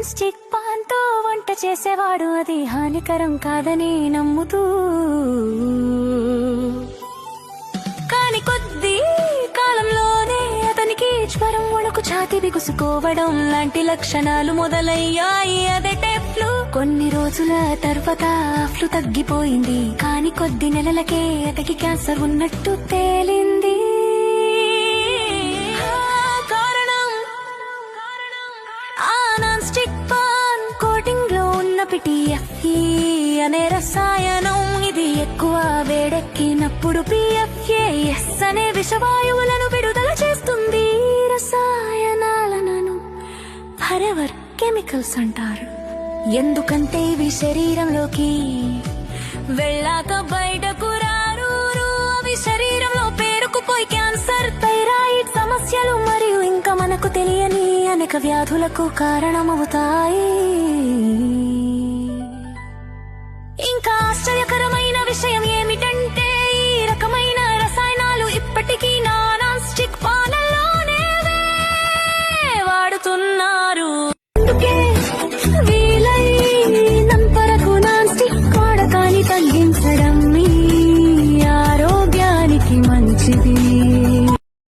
Non stick పాన్తో వంట చేసేవాడు అది హానికరం కాదని నమ్ముతూ. కాని కొద్ది కాలంలోనే అతనికి జ్వరం వణుకు ఛాతి బిగుసుకోవడం లాంటి లక్షణాలు మొదలయ్యాయి. అదే టెఫ్లు. కొన్ని రోజుల తర్వాత ఫ్లు తగ్గిపోయింది. కాని కొద్ది నెలలకే అతనికి క్యాన్సర్ ఉన్నట్టు తేలింది. అనే రసాయనం ఇది ఎక్కువ వేడెక్కినప్పుడు పిఎఫ్ఏఎస్ అనే విషవాయువులను విడుదల చేస్తుంది. రసాయనాలను ఫరెవర్ కెమికల్స్ అంటారు. ఎందుకంటే ఇవి శరీరంలోకి వెళ్ళాక బయటకు రారు. అవి శరీరంలో పేరుకుపోయి క్యాన్సర్ థైరాయిడ్ సమస్యలు మరియు ఇంకా మనకు తెలియని అనేక వ్యాధులకు కారణమవుతాయి. ఇంకా ఆశ్చర్యకరమైన విషయం ఏమిటంటే